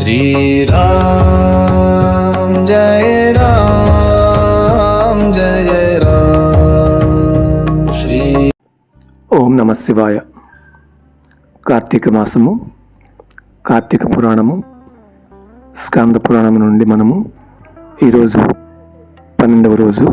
श्रीराम जय राम जय राम श्री ఓం నమ శివాయ కార్తీక మాసము కార్తీక పురాణము స్కాంద పురాణము నుండి మనము ఈరోజు పన్నెండవ రోజు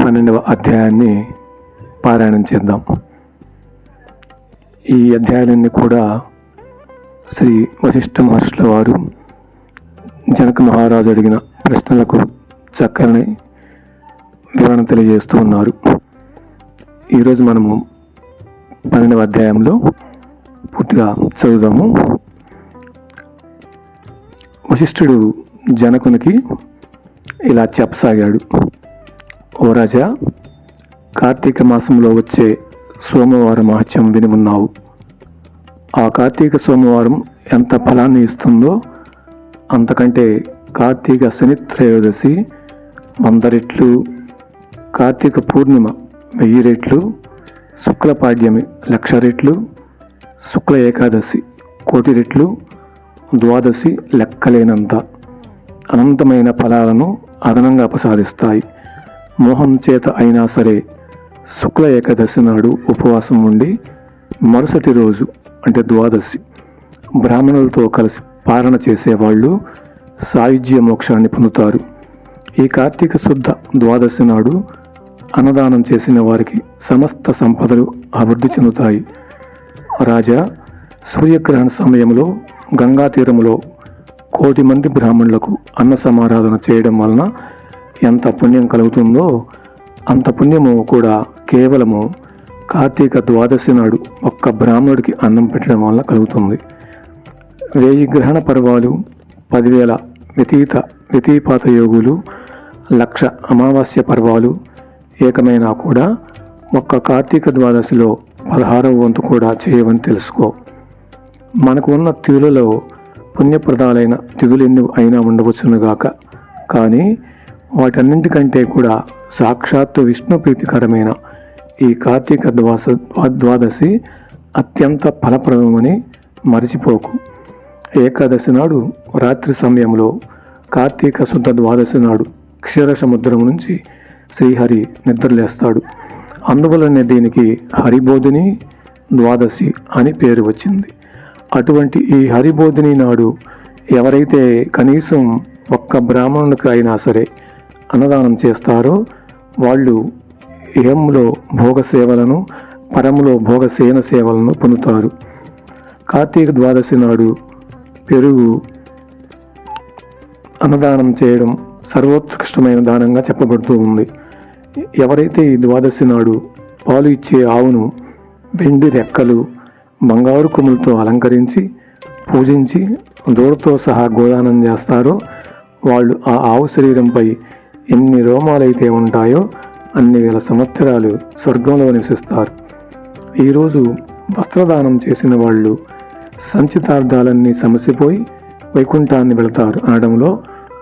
పన్నెండవ అధ్యాయాన్ని పారాయణం చేద్దాం ఈ అధ్యాయాలన్నీ కూడా శ్రీ వశిష్ఠ మహర్షుల వారు జనక మహారాజు అడిగిన ప్రశ్నలకు చక్కని వివరణ తెలియజేస్తూ ఉన్నారు. ఈరోజు మనము పన్నెండవ అధ్యాయంలో పూర్తిగా చదువుదాము. వశిష్ఠుడు జనకునికి ఇలా చెప్పసాగాడు. ఓ రాజా కార్తీక మాసంలో వచ్చే సోమవారం మహత్యం విని ఉన్నావు. ఆ కార్తీక సోమవారం ఎంత ఫలాన్ని ఇస్తుందో అంతకంటే కార్తీక శని త్రయోదశి వంద రెట్లు కార్తీక పూర్ణిమ వెయ్యి రెట్లు శుక్ల పాడ్యమి లక్ష రెట్లు శుక్ల ఏకాదశి కోటి రెట్లు ద్వాదశి లెక్కలేనంత అనంతమైన ఫలాలను అదనంగా ప్రసాదిస్తాయి. మోహం చేత అయినా సరే శుక్ల ఏకాదశి నాడు ఉపవాసం ఉండి మరుసటి రోజు అంటే ద్వాదశి బ్రాహ్మణులతో కలిసి పాలన చేసేవాళ్ళు సాయుధ్య మోక్షాన్ని పొందుతారు. ఈ కార్తీక శుద్ధ ద్వాదశి నాడు అన్నదానం చేసిన వారికి సమస్త సంపదలు అభివృద్ధి చెందుతాయి. రాజా సూర్యగ్రహణ సమయంలో గంగా తీరములో కోటి మంది బ్రాహ్మణులకు అన్న సమారాధన చేయడం వలన ఎంత పుణ్యం కలుగుతుందో అంత పుణ్యము కూడా కేవలము కార్తీక ద్వాదశి నాడు ఒక్క బ్రాహ్మణుడికి అన్నం పెట్టడం వల్ల కలుగుతుంది. వేయి గ్రహణ పర్వాలు పదివేల వ్యతీత వ్యతిపాత యోగులు లక్ష అమావాస్య పర్వాలు ఏకమైనా కూడా ఒక్క కార్తీక ద్వాదశిలో పదహారవ వంతు కూడా చేయవని తెలుసుకో. మనకు ఉన్న తిథులలో పుణ్యప్రదాలైన తిథులు ఎన్ని అయినా ఉండవచ్చునుగాక కానీ వాటన్నింటికంటే కూడా సాక్షాత్తు విష్ణు ప్రీతికరమైన ఈ కార్తీక ద్వాస ద్వాదశి అత్యంత ఫలప్రదమని మరిచిపోకు. ఏకాదశి నాడు రాత్రి సమయంలో కార్తీక శుద్ధ ద్వాదశి నాడు క్షీర సముద్రం నుంచి శ్రీహరి నిద్రలేస్తాడు. అందువలనే దీనికి హరిబోధిని ద్వాదశి అని పేరు వచ్చింది. అటువంటి ఈ హరిబోధిని నాడు ఎవరైతే కనీసం ఒక్క బ్రాహ్మణునికి అయినా సరే అన్నదానం చేస్తారో వాళ్ళు ఇహంలో భోగ సేవలను పరములో భోగ సేన సేవలను పొందుతారు. కార్తీక ద్వాదశి నాడు పెరుగు అన్నదానం చేయడం సర్వోత్కృష్టమైన దానంగా చెప్పబడుతూ ఉంది. ఎవరైతే ఈ ద్వాదశి నాడు పాలు ఇచ్చే ఆవును వెండి రెక్కలు బంగారు కొమ్ములతో అలంకరించి పూజించి దూడతో సహా గోదానం చేస్తారో వాళ్ళు ఆ ఆవు శరీరంపై ఎన్ని రోమాలైతే ఉంటాయో అన్ని వేల సంవత్సరాలు స్వర్గంలో నివసిస్తారు. ఈరోజు వస్త్రదానం చేసిన వాళ్ళు సంచితార్థాలన్నీ సమసిపోయి వైకుంఠాన్ని వెళతారు. అనడంలో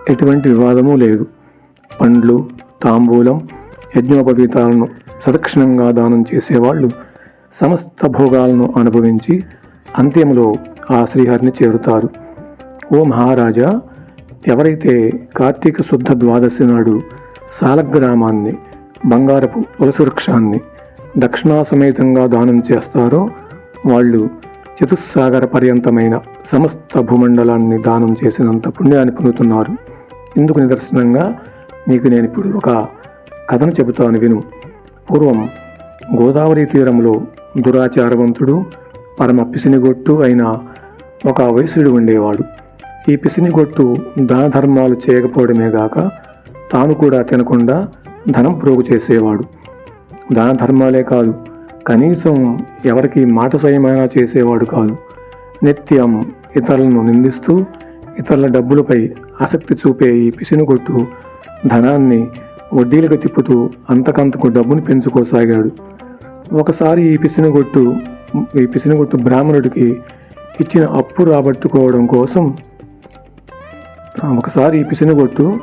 ఎటువంటి వివాదము లేదు. పండ్లు తాంబూలం యజ్ఞోపవీతాలను సదక్షిణంగా దానం చేసేవాళ్ళు సమస్త భోగాలను అనుభవించి అంత్యములో ఆ శ్రీహరిని చేరుతారు. ఓ మహారాజా ఎవరైతే కార్తీక శుద్ధ ద్వాదశి నాడు సాలగ్రామాన్ని బంగారపు వృక్షాన్ని దక్షిణా సమేతంగా దానం చేస్తారో వాళ్ళు చతుస్సాగర పర్యంతమైన సమస్త భూమండలాన్ని దానం చేసినంత పుణ్యాన్ని పొందుతున్నారు. ఇందుకు నిదర్శనంగా నీకు నేను ఇప్పుడు ఒక కథను చెబుతాను విను. పూర్వం గోదావరి తీరంలో దురాచారవంతుడు పరమ పిసినిగొట్టు అయిన ఒక వయసుడు ఉండేవాడు. ఈ పిసినిగొట్టు దాన ధర్మాలు చేయకపోవడమే గాక తాను కూడా తినకుండా ధనం ప్రోగు చేసేవాడు. దాన ధర్మాలే కాదు కనీసం ఎవరికి మాట సయమైనా చేసేవాడు కాదు. నిత్యం ఇతరులను నిందిస్తూ ఇతరుల డబ్బులపై ఆసక్తి చూపే ఈ పిసినుగొట్టు ధనాన్ని వడ్డీలకు తిప్పుతూ అంతకంతకు డబ్బును పెంచుకోసాగాడు. ఒకసారి ఈ పిసినుగొట్టు ఈ పిసినుగొట్టు బ్రాహ్మణుడికి ఇచ్చిన అప్పు రాబట్టుకోవడం కోసం ఒకసారి ఈ పిసినుగొట్టు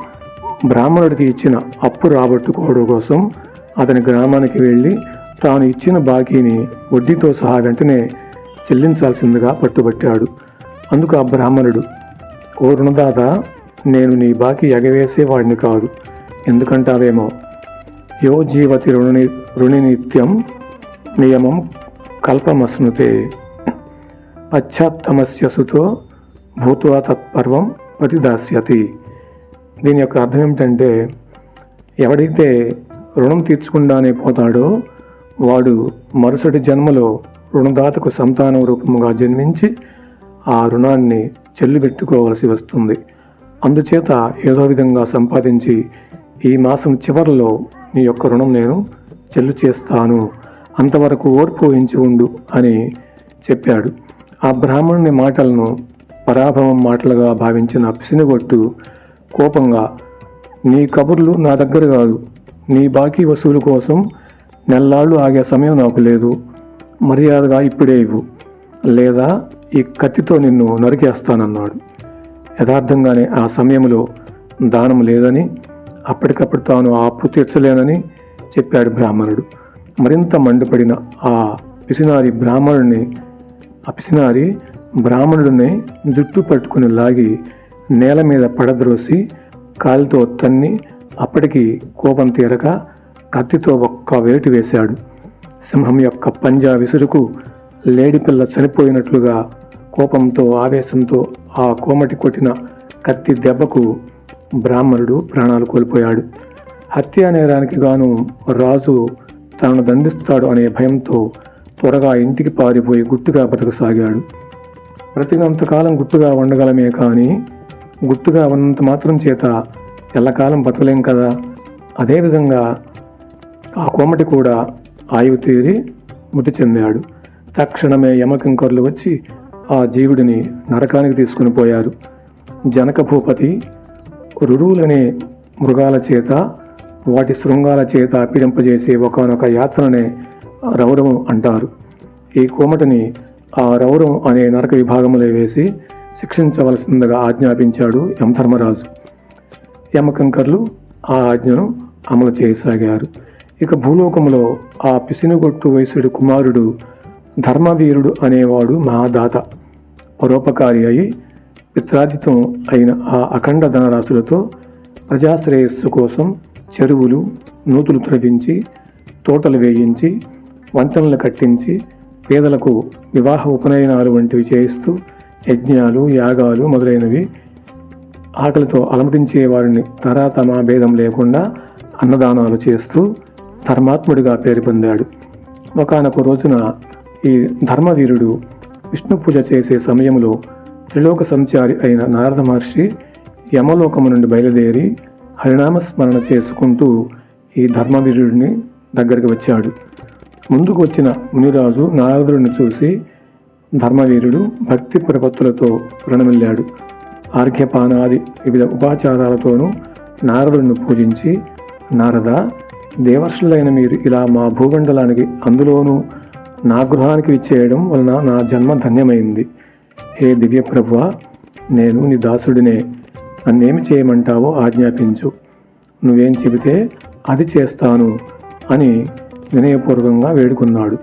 బ్రాహ్మణుడికి ఇచ్చిన అప్పు రాబట్టుకోవడం కోసం అతని గ్రామానికి వెళ్ళి తాను ఇచ్చిన బాకీని వడ్డీతో సహా వెంటనే చెల్లించాల్సిందిగా పట్టుబట్టాడు. అందుకు ఆ బ్రాహ్మణుడు ఓ రుణదాత నేను నీ బాకీ ఎగవేసేవాడిని కాదు. ఎందుకంటావేమో? యో జీవతి రుణని రుణి నిత్యం నియమం కల్పమస్నుతే పశ్చాత్తమస్యసుతో భూత్వా తత్పర్వం ప్రతిదాస్యతి. దీని యొక్క అర్థం ఏమిటంటే ఎవడైతే రుణం తీర్చకుండానే పోతాడో వాడు మరుసటి జన్మలో రుణదాతకు సంతానం రూపముగా జన్మించి ఆ రుణాన్ని చెల్లిబెట్టుకోవలసి వస్తుంది. అందుచేత ఏదో విధంగా సంపాదించి ఈ మాసం చివరిలో నీ యొక్క రుణం నేను చెల్లు చేస్తాను అంతవరకు ఓర్పు వహించి ఉండు అని చెప్పాడు. ఆ బ్రాహ్మణుని మాటలను పరాభవం మాటలుగా భావించిన పిసినగొట్టు కోపంగా నీ కబుర్లు నా దగ్గర కాదు. నీ బాకీ వసూలు కోసం నెల్లాళ్ళు ఆగే సమయం నాకు లేదు. మర్యాదగా ఇప్పుడే ఇవ్వు. లేదా ఈ కత్తితో నిన్ను నరికేస్తానన్నాడు. యథార్థంగానే ఆ సమయంలో దానం లేదని అప్పటికప్పుడు తాను ఆ అప్పు తీర్చలేనని చెప్పాడు బ్రాహ్మణుడు. మరింత మండిపడిన ఆ పిసినారి బ్రాహ్మణుడిని ఆ పిసినారి బ్రాహ్మణుడిని జుట్టు పట్టుకుని లాగి నేల మీద పడద్రోసి కాలితో తన్ని అప్పటికి కోపం తీరక కత్తితో ఒక్క వేటు వేశాడు. సింహం యొక్క పంజా విసురుకు లేడిపిల్ల చనిపోయినట్లుగా కోపంతో ఆవేశంతో ఆ కోమటి కొట్టిన కత్తి దెబ్బకు బ్రాహ్మణుడు ప్రాణాలు కోల్పోయాడు. హత్యా నేరానికి గాను రాజు తనను దండిస్తాడు అనే భయంతో త్వరగా ఇంటికి పారిపోయి గుట్టుగా బతకసాగాడు. బ్రతికినంతకాలం గుట్టుగా ఉండగలమే కానీ గుర్తుగా ఉన్నంత మాత్రం చేత ఎల్లకాలం బతకలేం కదా. అదేవిధంగా ఆ కోమటి కూడా ఆయువు తీరి మృతి చెందాడు. తక్షణమే యమకింకర్లు వచ్చి ఆ జీవుడిని నరకానికి తీసుకుని పోయారు. జనక భూపతి రురువులనే మృగాల చేత వాటి శృంగాల చేత పీడింపజేసే ఒకనొక యాత్రనే రౌరవం అంటారు. ఈ కోమటిని ఆ రౌరం అనే నరక విభాగంలో వేసి శిక్షించవలసిందిగా ఆజ్ఞాపించాడు యమధర్మరాజు. యమకంకర్లు ఆ ఆజ్ఞను అమలు చేయసాగారు. ఇక భూలోకంలో ఆ పిసినుగొట్టు వయసుడు కుమారుడు ధర్మవీరుడు అనేవాడు మహాదాత పరోపకారి అయి పిత్రాజితం అయిన ఆ అఖండ ధనరాశులతో ప్రజాశ్రేయస్సు కోసం చెరువులు నూతులు త్రవించి తోటలు వేయించి వంతెనలు కట్టించి పేదలకు వివాహ ఉపనయనాలు వంటివి చేయిస్తూ యజ్ఞాలు యాగాలు మొదలైనవి ఆకలితో అలమటించే వారిని తమ భేదం లేకుండా అన్నదానాలు చేస్తూ ధర్మాత్ముడిగా పేరు పొందాడు. ఒకనొక రోజున ఈ ధర్మవీరుడు విష్ణు పూజ చేసే సమయంలో త్రిలోక సంచారి అయిన నారద మహర్షి యమలోకము నుండి బయలుదేరి హరినామ స్మరణ చేసుకుంటూ ఈ ధర్మవీరుడిని దగ్గరికి వచ్చాడు. ముందుకు వచ్చిన మునిరాజు నారదుడిని చూసి ధర్మవీరుడు భక్తి ప్రపత్తులతో రుణమిల్లాడు. ఆర్ఘ్యపానాది వివిధ ఉపాచారాలతోనూ నారదుడిని పూజించి నారద దేవర్షులైన మీరు ఇలా మా భూమండలానికి అందులోనూ నా గృహానికి విచ్చేయడం వలన నా జన్మ ధన్యమైంది. హే దివ్యప్రభువ నేను నీ దాసుడినే. నన్నేమి చేయమంటావో ఆజ్ఞాపించు. నువ్వేం చెబితే అది చేస్తాను అని వినయపూర్వకంగా వేడుకున్నాడు.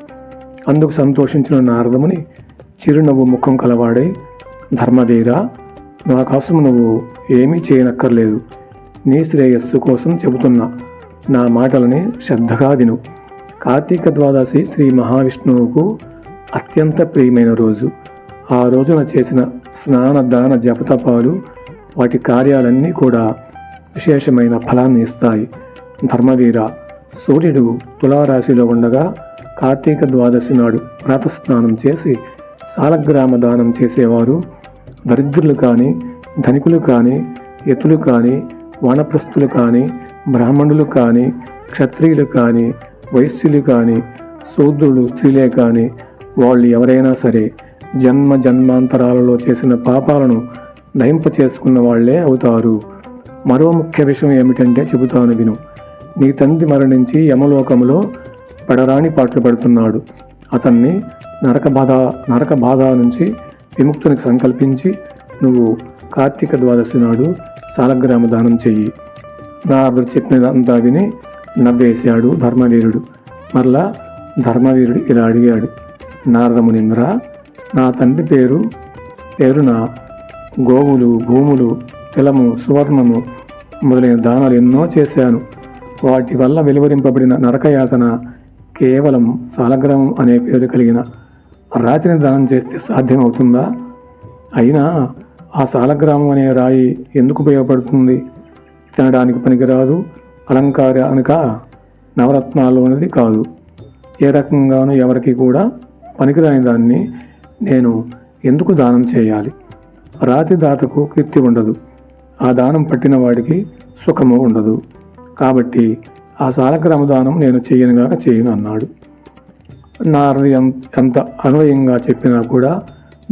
అందుకు సంతోషించిన నారదముని చిరునవ్వు ముఖం కలవాడే ధర్మవీర నా కోసం నువ్వు ఏమీ చేయనక్కర్లేదు. నీ శ్రేయస్సు కోసం చెబుతున్నా. నా మాటలని శ్రద్ధగా విను. కార్తీక ద్వాదశి శ్రీ మహావిష్ణువుకు అత్యంత ప్రియమైన రోజు. ఆ రోజున చేసిన స్నాన దాన జపతపాలు వాటి కార్యాలన్నీ కూడా విశేషమైన ఫలాన్ని ఇస్తాయి. ధర్మవీర సూర్యుడు తులారాశిలో ఉండగా కార్తీక ద్వాదశి నాడు ప్రాతస్నానం చేసి సాలగ్రామ దానం చేసేవారు. దరిద్రులు కానీ ధనికులు కానీ ఎతులు కానీ వానప్రస్థులు కానీ బ్రాహ్మణులు కానీ క్షత్రియులు కానీ వైశ్యులు కానీ శూద్రులు స్త్రీలే కానీ వాళ్ళు ఎవరైనా సరే జన్మ జన్మాంతరాలలో చేసిన పాపాలను నయింప చేసుకున్న వాళ్ళే అవుతారు. మరో ముఖ్య విషయం ఏమిటంటే చెబుతాను విను. నీ తండ్రి మరణించి యమలోకములో పడరాని పాటలు పడుతున్నాడు. అతన్ని నరక బాధ నరక బాధ నుంచి విముక్తునికి సంకల్పించి నువ్వు కార్తీక ద్వాదశి నాడు సాలగ్రామ దానం చెయ్యి. నారదుడు చెప్పినదంతా విని నవ్వేశాడు ధర్మవీరుడు. మరలా ధర్మవీరుడు ఇలా అడిగాడు నారదమునింద్ర నా తండ్రి పేరు పేరున గోవులు భూములు తిలము సువర్ణము మొదలైన దానాలు ఎన్నో చేశాను. వాటి వల్ల వెలువరింపబడిన నరకయాతన కేవలం సాలగ్రామం అనే పేరు కలిగిన రాతిని దానం చేస్తే సాధ్యమవుతుందా? అయినా ఆ సాలగ్రామం అనే రాయి ఎందుకు ఉపయోగపడుతుంది? తినడానికి పనికిరాదు అలంకారానిక నవరత్నాల్లోనిది కాదు. ఏ రకంగానూ ఎవరికి కూడా పనికిరాని దాన్ని నేను ఎందుకు దానం చేయాలి? రాతి దాతకు కీర్తి ఉండదు. ఆ దానం పట్టిన వాడికి సుఖము ఉండదు. కాబట్టి ఆ సాలగ్రామదానం నేను చేయనుగాక చేయను అన్నాడు. నారది ఎంత అన్వయంగా చెప్పినా కూడా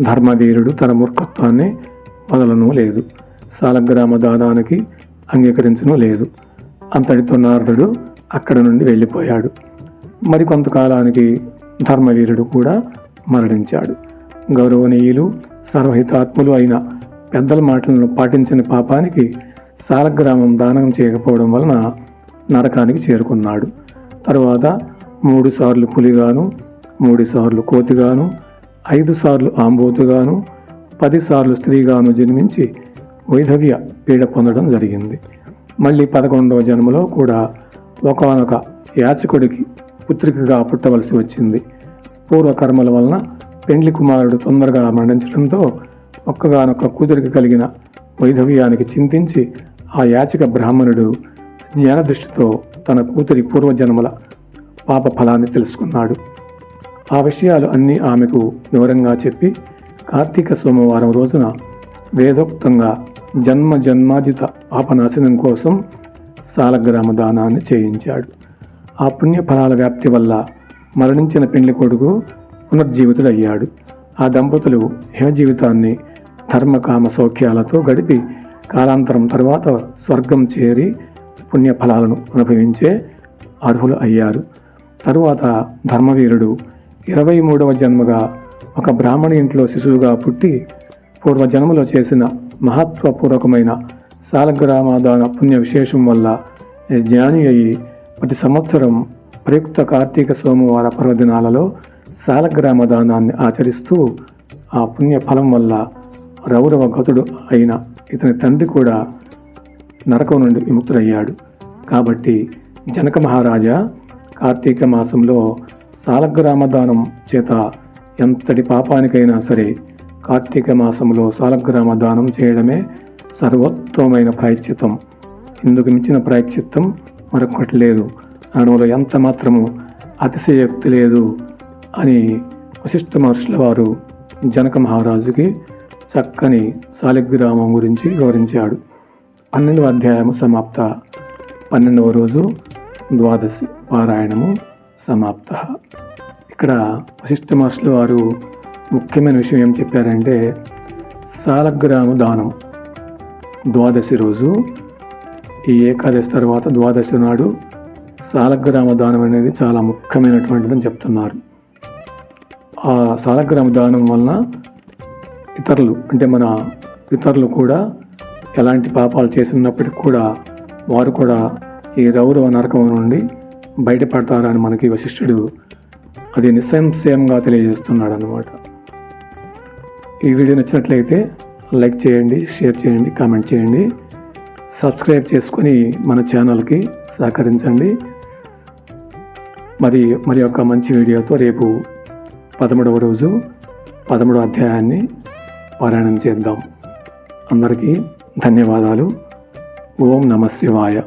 ధర్మవీరుడు తన మూర్ఖత్వాన్ని వదలను లేదు. సాలగ్రామ దానానికి అంగీకరించను లేదు. అంతటితో నారదుడు అక్కడ నుండి వెళ్ళిపోయాడు. మరి కొంతకాలానికి ధర్మవీరుడు కూడా మరణించాడు. గౌరవనీయులు సర్వహితాత్ములు అయిన పెద్దల మాటలను పాటించిన పాపానికి సాలగ్రామం దానం చేయకపోవడం వలన నరకానికి చేరుకున్నాడు. తరువాత మూడు సార్లు పులిగాను మూడు సార్లు కోతిగాను ఐదు సార్లు ఆంబోతుగాను పదిసార్లు స్త్రీగాను జన్మించి వైధవ్య పీడ పొందడం జరిగింది. మళ్ళీ పదకొండవ జన్మలో కూడా ఒకనొక యాచకుడికి పుత్రికగా పుట్టవలసి వచ్చింది. పూర్వకర్మల వలన పెండ్లి కుమారుడు తొందరగా మరణించడంతో ఒక్కగానొక్క కూతురికి కలిగిన వైధవ్యానికి చింతించి ఆ యాచక బ్రాహ్మణుడు జ్ఞాన దృష్టితో తన కూతురి పూర్వజన్మల పాప ఫలాన్ని తెలుసుకున్నాడు. ఆ విషయాలు అన్నీ ఆమెకు వివరంగా చెప్పి కార్తీక సోమవారం రోజున వేదోక్తంగా జన్మ జన్మాజిత పాపనాశనం కోసం సాలగ్రామ దానాన్ని చేయించాడు. ఆ పుణ్యఫలాల వ్యాప్తి వల్ల మరణించిన పెండ్లి కొడుకు పునర్జీవితుడయ్యాడు. ఆ దంపతులు ఇహ జీవితాన్ని ధర్మకామ సౌఖ్యాలతో గడిపి కాలాంతరం తర్వాత స్వర్గం చేరి పుణ్య ఫలాలను అనుభవించే అర్హులు అయ్యారు. తరువాత ధర్మవీరుడు ఇరవై మూడవ జన్మగా ఒక బ్రాహ్మణ ఇంట్లో శిశువుగా పుట్టి పూర్వజన్మలో చేసిన మహత్వపూర్వకమైన సాలగ్రామాదాన పుణ్య విశేషం వల్ల జ్ఞాని అయి ప్రతి సంవత్సరం ప్రయుక్త కార్తీక సోమవార పర్వదినాలలో సాలగ్రామ దానాన్ని ఆచరిస్తూ ఆ పుణ్య ఫలం వల్ల రౌరవ గతుడు అయిన ఇతని తండ్రి కూడా నరకం నుండి విముక్తుడయ్యాడు. కాబట్టి జనక మహారాజా కార్తీక మాసంలో సాలగ్రామదానం చేత ఎంతటి పాపానికైనా సరే కార్తీక మాసంలో సాలగ్రామ దానం చేయడమే సర్వోత్తమైన ప్రాయశ్చిత్తం. ఇందుకు మించిన ప్రాయశ్చిత్తం మరొకటి లేదు. అనడంలో ఎంత మాత్రము అతిశయోక్తి లేదు అని వశిష్ఠ మహర్షుల వారు జనక మహారాజుకి చక్కని సాలిగ్రామం గురించి వివరించాడు. పన్నెండవ అధ్యాయము సమాప్త. పన్నెండవ రోజు ద్వాదశి పారాయణము సమాప్త. ఇక్కడ వశిష్ఠ మాస్టర్ వారు ముఖ్యమైన విషయం ఏం చెప్పారంటే సాలగ్రాము దానం. ద్వాదశి రోజు ఈ ఏకాదశి తర్వాత ద్వాదశి నాడు సాలగ్రామ దానం అనేది చాలా ముఖ్యమైనటువంటిదని చెప్తున్నారు. ఆ సాలగ్రామ దానం వలన ఇతరులు అంటే మన ఇతరులు కూడా ఎలాంటి పాపాలు చేసినప్పటికి కూడా వారు కూడా ఈ రౌరవ నరకం నుండి బయటపడతారని మనకి వశిష్ఠుడు అది నిస్సంశయంగా తెలియజేస్తున్నాడు అన్నమాట ఈ వీడియో నచ్చినట్లయితే లైక్ చేయండి షేర్ చేయండి కామెంట్ చేయండి. సబ్స్క్రైబ్ చేసుకొని మన ఛానల్కి సహకరించండి. మరి మరి యొక్క మంచి వీడియోతో రేపు పదమూడవ రోజు పదమూడవ అధ్యాయాన్ని పారాయణం చేద్దాం. అందరికీ ధన్యవాదాలు. ఓం నమ శివాయ.